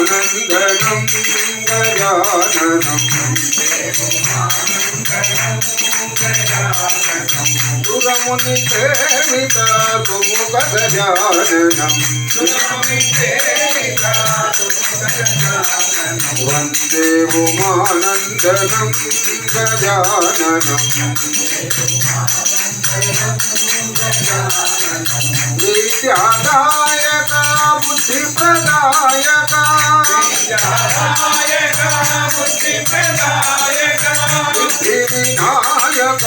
ఆనందనం గజాననం సురముని ప్రేమిత తుము కథజానం వందే ఉమానందనం గజాననం విద్యాదాయక బుద్ధి ప్రదాయక విద్యాదాయక బుద్ధి వినాయక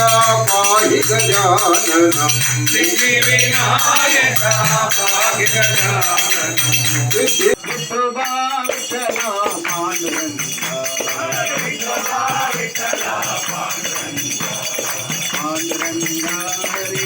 పాయి గజాననం సిద్ధి వినాయక పాయి గజాననం పాండురంగా హరి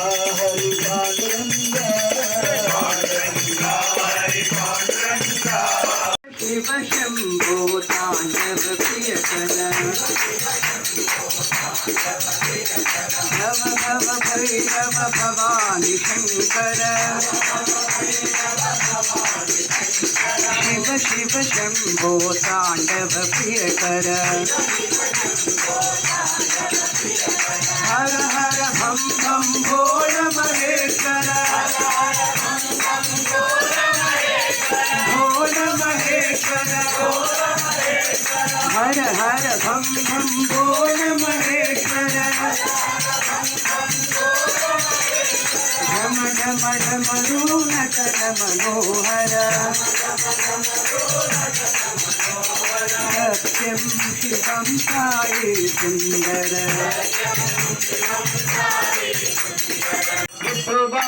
शङ्कर शिव शिव शम्भो ताण्डव प्रियकर हर हर हं हं भोल महेश्वर भोल महेश्वर हर हर भं भं भोल महेश्वर రమ రమ నటన మనోహర సత్యం శివం సాయి సుందర విప్రభా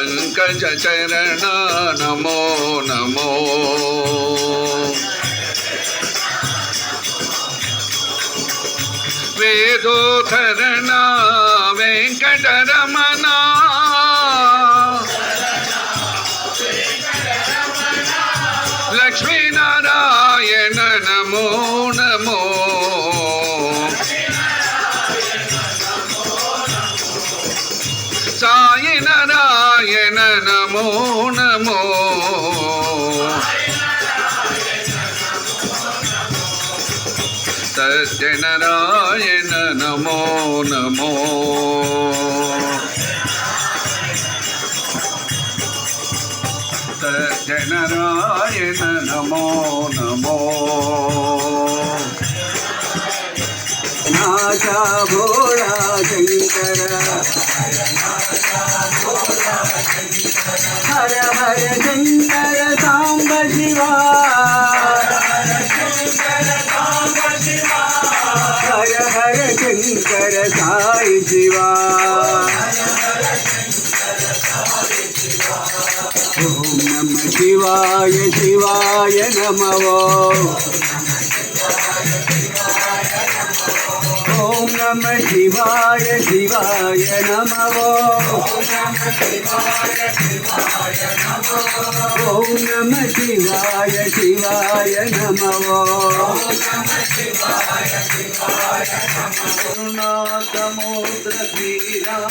ಪಂಕಜ ಚರಣ ನಮೋ ನಮೋ ವೇದೋಧರಣ ವೆಂಕಟರಮಣ సత్యనారాయణ నమో నమో. సత్యనారాయణ నమో నమో. నాశా భోళా శంకర. హర హర శంకర సాంబ శివా हर हर शङ्कर साई शिवा ॐ नमः शिवाय शिवाय नमः ॐ నమ శివాయ శివాయ నమో. ఓం నమ శివాయ శివాయ నమో. కరుణాసముద్ర శ్రీరామ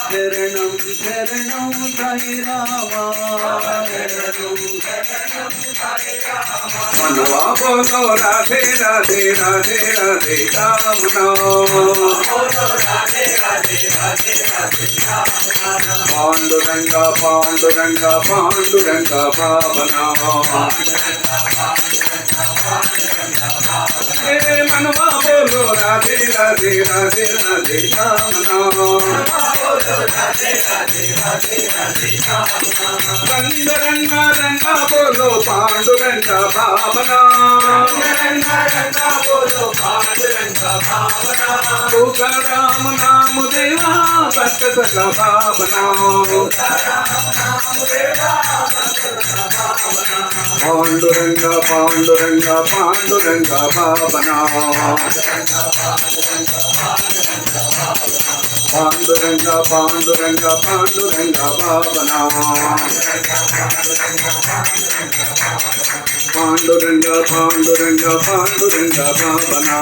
శరణం శరణం సాయి మనవా బోలో రాధే రాధే రాధే రాధే కామనా పాండురంగ పాండురంగ పాండురంగ భావనా మనవా బోలో రాధే రాధే రాధే రాధే కామనా రంగ రంగ రంగ బోలో పాండురంగ భావనా రామ నామ దేవా భక్త సక పాండురంగ పాండురంగ పాండురంగ భావనా. పాండురంగ పాండురంగ పాండురంగ భావనా. పాండురంగ పాండురంగ పాండురంగ భావనా.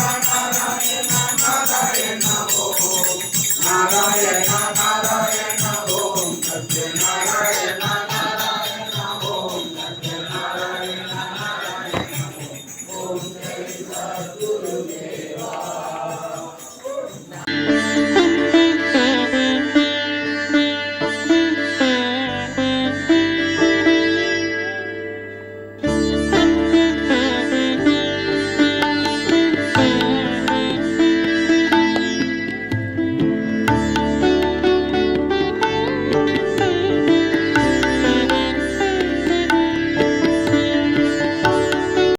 Shiva Guru